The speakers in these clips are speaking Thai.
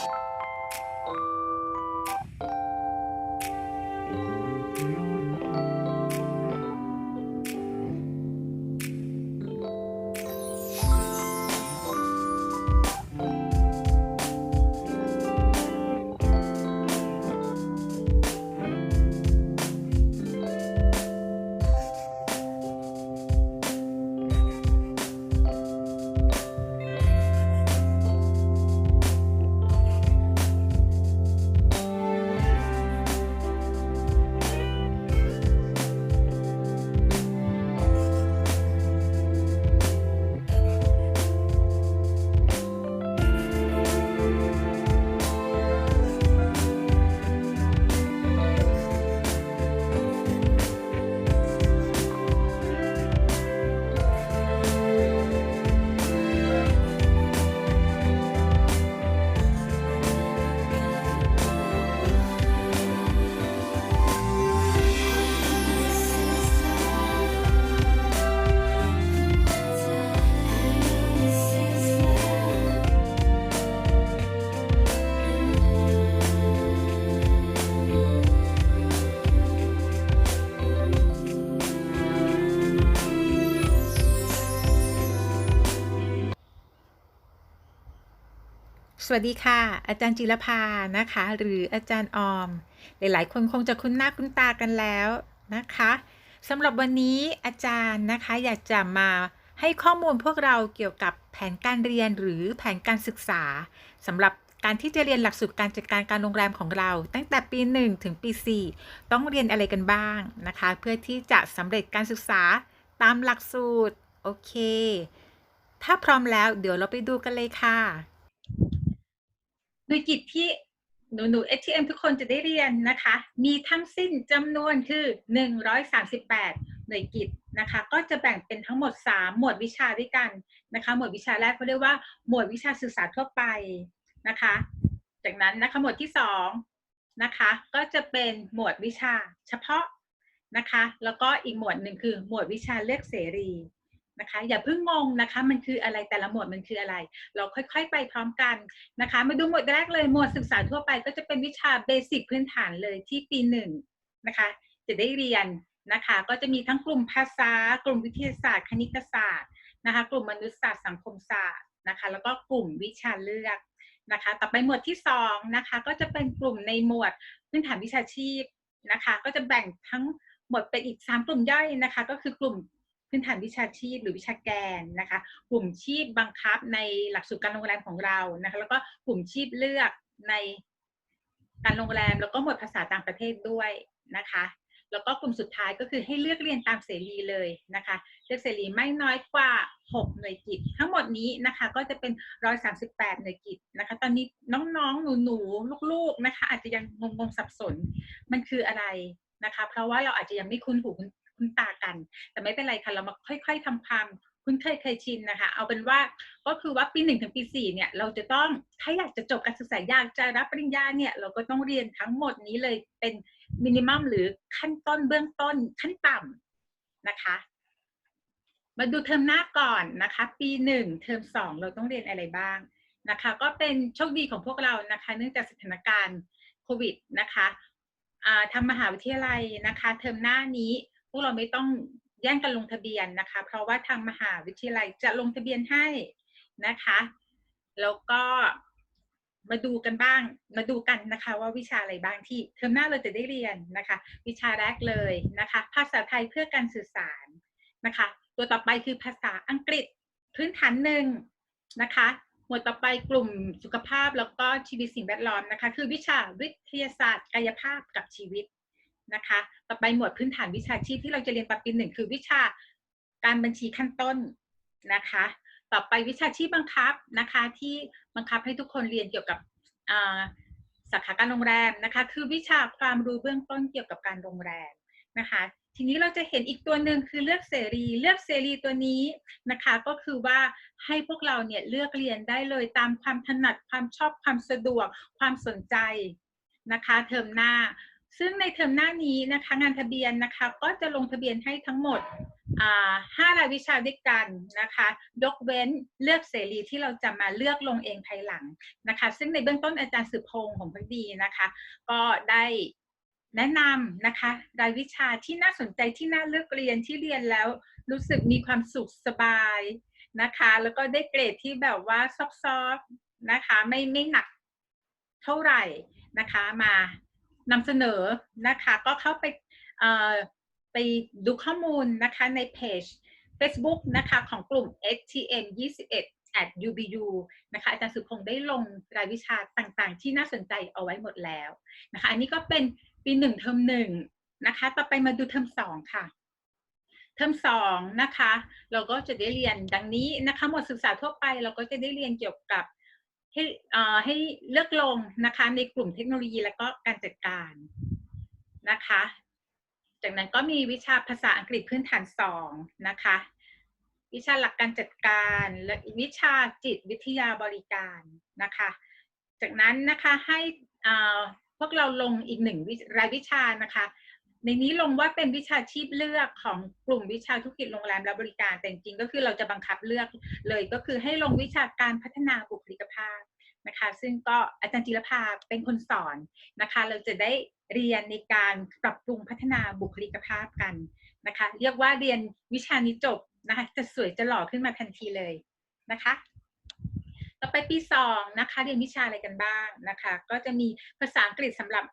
you สวัสดีค่ะ อาจารย์จิรภานะคะ หรืออาจารย์ออม หลาย ๆ คนคงจะคุ้นหน้าคุ้นตากันแล้วนะคะสำหรับวันนี้อาจารย์นะคะอยากจะมาให้ข้อมูลพวกเราเกี่ยวกับแผนการเรียนหรือแผนการศึกษาสำหรับการที่จะเรียนหลักสูตรการจัดการการโรงแรมของเรา ตั้งแต่ปี 1 ถึงปี 4 ต้องเรียนอะไรกันบ้างนะคะ เพื่อที่จะสำเร็จการศึกษาตามหลักสูตรโอเค ถ้าพร้อมแล้วเดี๋ยวเราไปดูกันเลยค่ะ หน่วยกิจที่หนูหนู HTM ทุกคนจะได้เรียนนะคะ มีทั้งสิ้นจำนวนคือ 138 หน่วยกิจนะคะ ก็จะแบ่งเป็นทั้งหมด 3 หมวดวิชาด้วยกันนะคะ หมวดวิชาแรกเขาเรียกว่าหมวดวิชาศึกษาทั่วไปนะคะ จากนั้นนะคะหมวดที่2นะคะก็จะเป็นหมวดวิชาเฉพาะนะคะ แล้วก็อีกหมวดหนึ่งคือหมวดวิชาเลือกเสรี นะคะ อย่าเพิ่งงงนะคะ มันคืออะไรแต่ละหมวดมันคืออะไร เราค่อยๆ ไปพร้อมกันนะคะ มาดูหมวดแรกเลยหมวดศึกษาทั่วไปก็จะเป็นวิชาเบสิกพื้นฐานเลยที่ปีหนึ่งนะคะ จะได้เรียนนะคะ ก็จะมีทั้งกลุ่มภาษา กลุ่มวิทยาศาสตร์ คณิตศาสตร์นะคะ กลุ่มมนุษยศาสตร์สังคมศาสตร์นะคะ แล้วก็กลุ่มวิชาเลือกนะคะ ต่อไปหมวดที่สองนะคะ ก็จะเป็นกลุ่มในหมวดพื้นฐานวิชาชีพนะคะ ก็จะแบ่งทั้งหมดเป็นอีก 3 กลุ่มย่อยนะคะ ก็คือกลุ่ม พื้นฐานวิชาชีพหรือวิชาแกนนะคะ กลุ่มชีพบังคับในหลักสูตรการโรงแรมของเรานะคะ แล้วก็กลุ่มชีพเลือกในการโรงแรม แล้วก็หมวดภาษาต่างประเทศด้วยนะคะ แล้วก็กลุ่มสุดท้ายก็คือให้เลือกเรียนตามเสรีเลยนะคะ เลือกเสรีไม่น้อยกว่า 6 หน่วยกิจ ทั้งหมดนี้นะคะก็จะเป็น 138 หน่วยกิจนะคะ ตอนนี้น้องๆ หนูๆ ลูกๆ นะคะ อาจจะยังงงๆ สับสน มันคืออะไรนะคะ เพราะว่าเราอาจจะยังไม่คุ้นหู คุ้นตากัน แต่ไม่เป็นไรค่ะเรามาค่อย ๆทำความคุ้นเคยเคยชินนะคะ เอาเป็นว่าก็คือว่าปีหนึ่งถึงปีสี่เนี่ย เราจะต้องถ้าอยากจะจบการศึกษาอยากจะรับปริญญาเนี่ย เราก็ต้องเรียนทั้งหมดนี้เลยเป็นมินิมัมหรือขั้นต้นเบื้องต้นขั้นต่ำนะคะ มาดูเทอมหน้าก่อนนะคะ ปีหนึ่งเทอมสองเราต้องเรียนอะไรบ้างนะคะ ก็เป็นโชคดีของพวกเรานะคะ เนื่องจากสถานการณ์โควิดนะคะทางมหาวิทยาลัยนะคะ เทอมหน้านี้ วกเราไม่ต้องแย่งกันลงทะเบียนนะคะ เพราะว่าทางมหาวิทยาลัยจะลงทะเบียนให้นะคะ แล้วก็มาดูกันบ้าง มาดูกันนะคะ ว่าวิชาอะไรบ้างที่เทอมหน้าเราจะได้เรียนนะคะ วิชาแรกเลยนะคะ ภาษาไทยเพื่อการสื่อสารนะคะ ตัวต่อไปคือภาษาอังกฤษพื้นฐานหนึ่งนะคะ หมวดต่อไปกลุ่มสุขภาพแล้วก็ชีวิตสิ่งแวดล้อมนะคะ คือวิชาวิทยาศาสตร์กายภาพกับชีวิต นะคะ ต่อไปหมวดพื้นฐานวิชาชีพที่เราจะเรียนตอนปีหนึ่งคือวิชาการบัญชีขั้นต้นนะคะ ต่อไปวิชาชีพบังคับนะคะที่บังคับให้ทุกคนเรียนเกี่ยวกับสาขาการโรงแรมนะคะ คือวิชาความรู้เบื้องต้นเกี่ยวกับการโรงแรมนะคะ ทีนี้เราจะเห็นอีกตัวหนึ่งคือเลือกเสรี เลือกเสรีตัวนี้นะคะ ก็คือว่าให้พวกเราเนี่ยเลือกเรียนได้เลยตามความถนัดความชอบความสะดวกความสนใจนะคะ เทอมหน้า ซึ่งในเทอมหน้านี้นะคะงานทะเบียนนะคะก็จะลงทะเบียนให้ทั้งหมดอ่าห้ารายวิชาด้วยกันนะคะยกเว้นเลือกเสรีที่เราจะมาเลือกลงเองภายหลังนะคะซึ่งในเบื้องต้นอาจารย์สืบพงษ์ของพักดีนะคะ ก็ได้แนะนำนะคะรายวิชาที่น่าสนใจที่น่าเลือกเรียนที่เรียนแล้วรู้สึกมีความสุขสบายนะคะ แล้วก็ได้เกรดที่แบบว่าซอฟๆนะคะไม่ไม่หนักเท่าไหร่นะคะมา นำเสนอนะคะ ก็เข้าไปไปดูข้อมูลนะคะในเพจ Facebook นะคะของกลุ่ม STM 21 at UBU นะคะอาจารย์สุพงษ์ได้ลงรายวิชาต่างๆ ที่น่าสนใจเอาไว้หมดแล้วนะคะอันนี้ก็เป็นปีหนึ่งเทอมหนึ่งนะคะ ต่อไปมาดูเทอมสองค่ะ เทอมสองนะคะ เราก็จะได้เรียนดังนี้นะคะ หมวดศึกษาทั่วไปเราก็จะได้เรียนเกี่ยวกับ ให้ให้เลือกลงนะคะ ในกลุ่มเทคโนโลยีและก็การจัดการนะคะ จากนั้นก็มีวิชาภาษาอังกฤษพื้นฐานสองนะคะ วิชาหลักการจัดการและวิชาจิตวิทยาบริการนะคะ จากนั้นนะคะให้พวกเราลงอีกหนึ่งรายวิชานะคะ ในนี้ลงว่าเป็นวิชาชีพเลือกของกลุ่มวิชาธุรกิจโรงแรมและบริการ แต่จริงก็คือเราจะบังคับเลือกเลยก็คือให้ลงวิชาการพัฒนาบุคลิกภาพนะคะ ซึ่งก็อาจารย์จิรภาเป็นคนสอนนะคะ เราจะได้เรียนในการปรับปรุงพัฒนาบุคลิกภาพกันนะคะ เรียกว่าเรียนวิชานี้จบนะคะ จะสวยจะหล่อขึ้นมาทันทีเลยนะคะต่อไปปีสองนะคะเรียนวิชาอะไรกันบ้างนะคะ ก็จะมีภาษาอังกฤษสำหรับ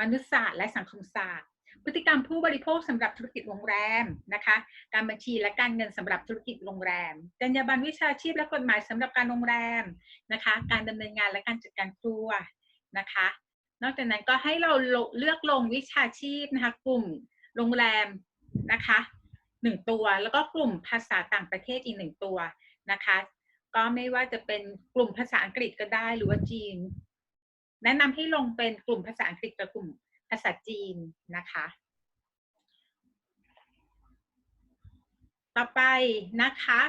มนุษยศาสตร์และสังคมศาสตร์ พฤติกรรมผู้บริโภคสำหรับธุรกิจโรงแรมนะคะ การบัญชีและการเงินสำหรับธุรกิจโรงแรม จรรยาบรรณวิชาชีพและกฎหมายสำหรับการโรงแรมนะคะ การดำเนินงานและการจัดการครัวนะคะ นอกจากนั้นก็ให้เราเลือกลงวิชาชีพนะคะ กลุ่มโรงแรมนะคะหนึ่งตัว แล้วก็กลุ่มภาษาต่างประเทศอีกหนึ่งตัวนะคะ ก็ไม่ว่าจะเป็นกลุ่มภาษาอังกฤษก็ได้หรือว่าจีน แนะนำให้ลงเป็นกลุ่มภาษาอังกฤษกับกลุ่ม ภาษาจีนนะคะ ต่อไปนะคะ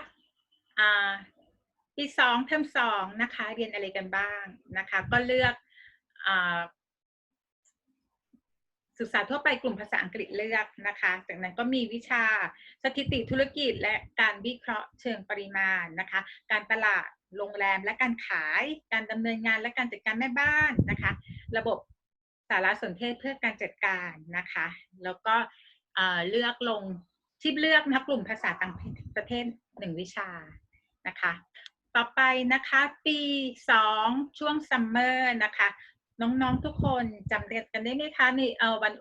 ปีสองเทอมสองนะคะ เรียนอะไรกันบ้างนะคะ ก็เลือกอศึกษาทั่วไปกลุ่มภาษาอังกฤษเลือกนะคะ จากนั้นก็มีวิชาสถิติธุรกิจและการวิเคราะห์เชิงปริมาณนะคะ การตลาดโรงแรมและการขาย การดำเนินงานและการจัดการแม่บ้านนะคะ ระบบารสนเทศเพื่อการจัดการนะคะ แล้วก็เลือกลงทิปเลือกนะกลุ่มภาษาต่างประเทศหนึ่งวิชานะคะ ต่อไปนะคะปี2ช่วงซัมเมอร์นะคะ น้องๆทุกคนจำเรียนกันได้ไหมคะในเออวัน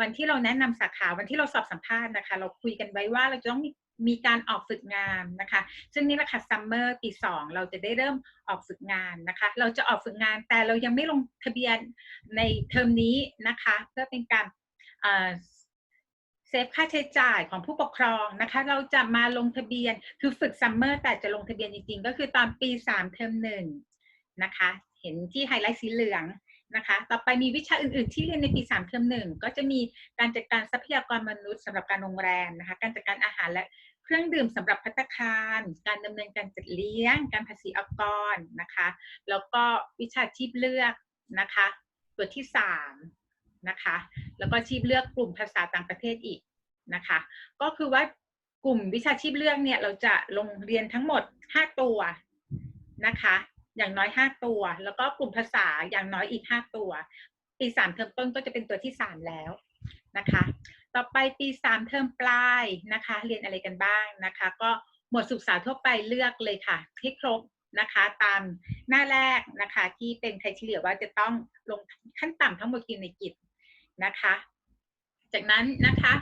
วันที่เราแนะนำสาขาวันที่เราสอบสัมภาษณ์นะคะ เราคุยกันไว้ว่าเราจะต้องมี มีการออกฝึกงานนะคะ ซึ่งนี่แหละค่ะซัมเมอร์ปีสองเราจะได้เริ่มออกฝึกงานนะคะ เราจะออกฝึกงานแต่เรายังไม่ลงทะเบียนในเทอมนี้นะคะ เพื่อเป็นการเซฟค่าใช้จ่ายของผู้ปกครองนะคะ เราจะมาลงทะเบียนคือฝึกซัมเมอร์แต่จะลงทะเบียนจริงๆ ก็คือตอนปี3เทอมหนึ่งนะคะ เห็นที่ไฮไลท์สีเหลืองนะคะ ต่อไปมีวิชาอื่น ๆ ที่เรียนในปี3เทอมหนึ่งก็จะมีการจัดการทรัพยากรมนุษย์สำหรับการโรงแรมนะคะ การจัดการอาหารและ เครื่องดื่มสำหรับพัตคาร การดำเนินการจัดเลี้ยง การภาษีอากรนะคะ แล้วก็วิชาชีพเลือกนะคะ ตัวที่3นะคะ แล้วก็ชีพเลือกกลุ่มภาษาต่างประเทศอีกนะคะ ก็คือว่ากลุ่มวิชาชีพเลือกเนี่ยเราจะลงเรียนทั้งหมด 5 ตัวนะคะ อย่างน้อย 5 ตัว แล้วก็กลุ่มภาษาอย่างน้อยอีก 5 ตัว ปี3เทอมต้นก็จะเป็นตัวที่ 3 แล้วนะคะ ต่อไปปี3เทอมปลายนะคะ เรียนอะไรกันบ้างนะคะ ก็หมวดศึกษาทั่วไปเลือกเลยค่ะให้ครบนะคะตามหน้าแรกนะคะ ที่เป็นใครเฉลี่ยว่าจะต้องลงขั้นต่ำทั้งหมดกี่ในกิจนะคะ จากนั้นนะคะ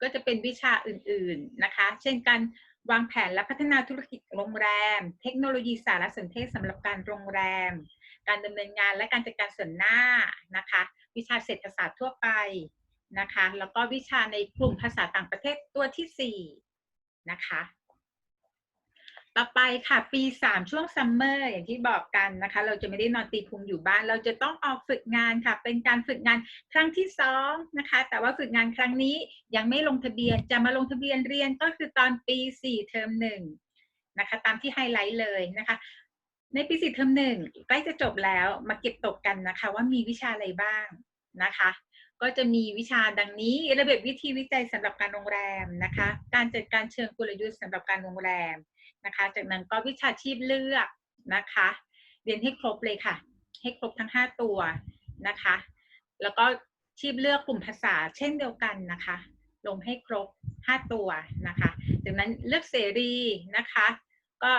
ก็จะเป็นวิชาอื่นๆนะคะ เช่นการวางแผนและพัฒนาธุรกิจโรงแรม เทคโนโลยีสารสนเทศสำหรับการโรงแรม การดำเนินงานและการจัดการส่วนหน้านะคะ วิชาเศรษฐศาสตร์ทั่วไป นะคะ แล้วก็วิชาในกลุ่มภาษาต่างประเทศตัวที่ 4 นะคะ ต่อไปค่ะปี 3 ช่วงซัมเมอร์อย่างที่บอกกันนะคะ เราจะไม่ได้นอนตีพุงอยู่บ้าน เราจะต้องออกฝึกงานค่ะ เป็นการฝึกงานครั้งที่2นะคะ แต่ว่าฝึกงานครั้งนี้ยังไม่ลงทะเบียนจะมาลงทะเบียนเรียนก็คือตอนปี 4 เทอมหนึ่งนะคะ ตามที่ไฮไลท์เลยนะคะในปี4เทอมหนึ่งใกล้จะจบแล้วมาเก็บตกกันนะคะ ว่ามีวิชาอะไรบ้างนะคะ ก็จะมีวิชาดังนี้ ระเบียบวิธีวิจัยสำหรับการโรงแรมนะคะ การจัดการเชิงกลยุทธ์สำหรับการโรงแรมนะคะ จากนั้นก็วิชาชีพเลือกนะคะ เรียนให้ครบเลยค่ะ ให้ครบทั้ง 5 ตัวนะคะ แล้วก็ชีพเลือกกลุ่มภาษาเช่นเดียวกันนะคะ ลงให้ครบ 5 ตัวนะคะ จากนั้นเลือกเสรีนะคะ ก็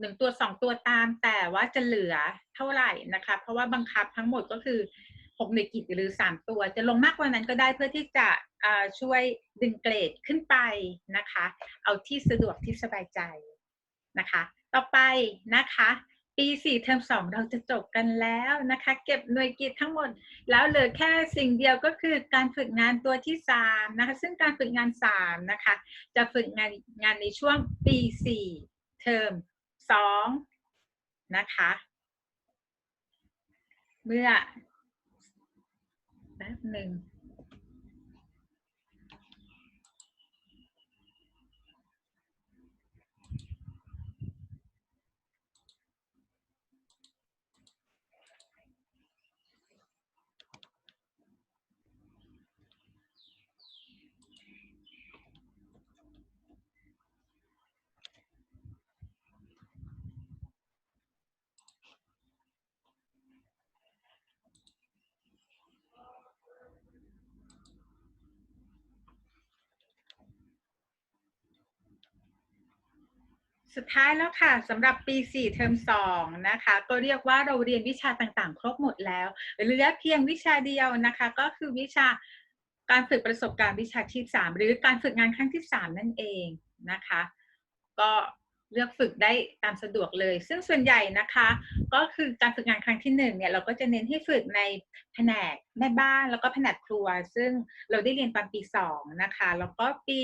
หนึ่งตัวสองตัวตามแต่ว่าจะเหลือเท่าไหร่นะคะ เพราะว่าบังคับทั้งหมดก็คือ 6หน่วยกิจหรือ3ตัว จะลงมากกว่านั้นก็ได้เพื่อที่จะช่วยดึงเกรดขึ้นไปนะคะ เอาที่สะดวกที่สบายใจนะคะ ต่อไปนะคะปี4เทอม2เราจะจบกันแล้วนะคะ เก็บหน่วยกิจทั้งหมด แล้วเหลือแค่สิ่งเดียวก็คือการฝึกงานตัวที่3นะคะ ซึ่งการฝึกงาน 3 นะคะ จะฝึกงานงานในช่วงปี4เทอม2นะคะ เมื่อ หนึ่ง สุดท้ายแล้วค่ะสำหรับปี 4 เทอม 2 นะคะ ก็เรียกว่าเราเรียนวิชาต่างๆ ครบหมดแล้วเหลือเพียงวิชาเดียวนะคะ ก็คือวิชาการฝึกประสบการณ์วิชาชีพ3หรือการฝึกงานครั้งที่ 3 นั่นเองนะคะ ก็เลือกฝึกได้ตามสะดวกเลย ซึ่งส่วนใหญ่นะคะ ก็คือการฝึกงานครั้งที่1เนี่ยเราก็จะเน้นให้ฝึกในแผนกแม่บ้านแล้วก็แผนกครัว ซึ่งเราได้เรียนตอนปี2นะคะ แล้วก็ปี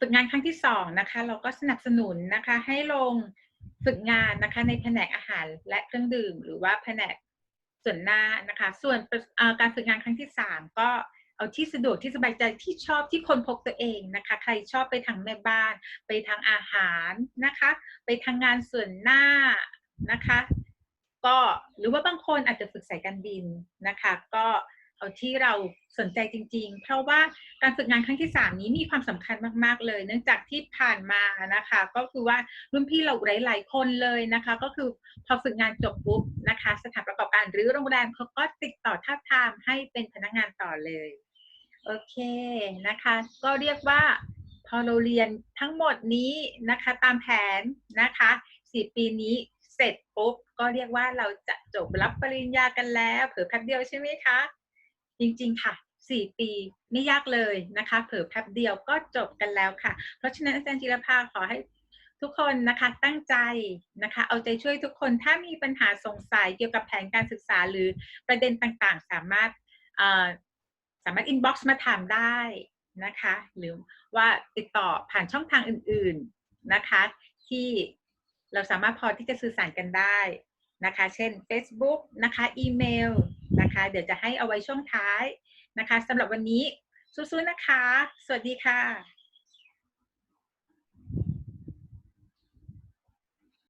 ฝึกงานครั้งที่2นะคะ เราก็สนับสนุนนะคะ ให้ลงฝึกงานนะคะในแผนกอาหารและเครื่องดื่ม หรือว่าแผนกส่วนหน้านะคะ ส่วนการฝึกงานครั้งที่3ก็เอาที่สะดวกที่สบายใจที่ชอบที่คนพบตัวเองนะคะ ใครชอบไปทางแม่บ้าน ไปทางอาหารนะคะ ไปทางงานส่วนหน้านะคะ ก็หรือว่าบางคนอาจจะฝึกสายการบินนะคะ ก็ เอาที่เราสนใจจริง ๆ เพราะว่าการฝึกงานครั้งที่ 3 นี้มีความสำคัญมาก ๆ เลย เนื่องจากที่ผ่านมานะคะ ก็คือว่ารุ่นพี่เราหลายๆคนเลยนะคะ ก็คือพอฝึกงานจบปุ๊บนะคะ สถานประกอบการหรือโรงแรมเขาก็ติดต่อท้าทามให้เป็นพนักงานต่อเลยโอเคนะคะ ก็เรียกว่าพอเราเรียนทั้งหมดนี้นะคะ ตามแผนนะคะ4ปีนี้เสร็จปุ๊บก็เรียกว่าเราจะจบรับปริญญากันแล้ว เผื่อแป๊บเดียวใช่ไหมคะ จริง ๆ ค่ะ 4 ปีไม่ยากเลยนะคะ เผื่อแป๊บเดียวก็จบกันแล้วค่ะ เพราะฉะนั้นอาจารย์จิรภาขอให้ทุกคนนะคะตั้งใจนะคะ เอาใจช่วยทุกคนถ้ามีปัญหาสงสัยเกี่ยวกับแผนการศึกษาหรือประเด็นต่างๆ สามารถสามารถอินบ็อกซ์มาถามได้นะคะ หรือว่าติดต่อผ่านช่องทางอื่น ๆนะคะ ที่เราสามารถพอที่จะสื่อสารกันได้นะคะ เช่น Facebook นะคะ อีเมล นะคะ เดี๋ยวจะให้เอาไว้ช่วงท้ายนะคะสำหรับวันนี้สู้ๆนะคะ สวัสดีค่ะ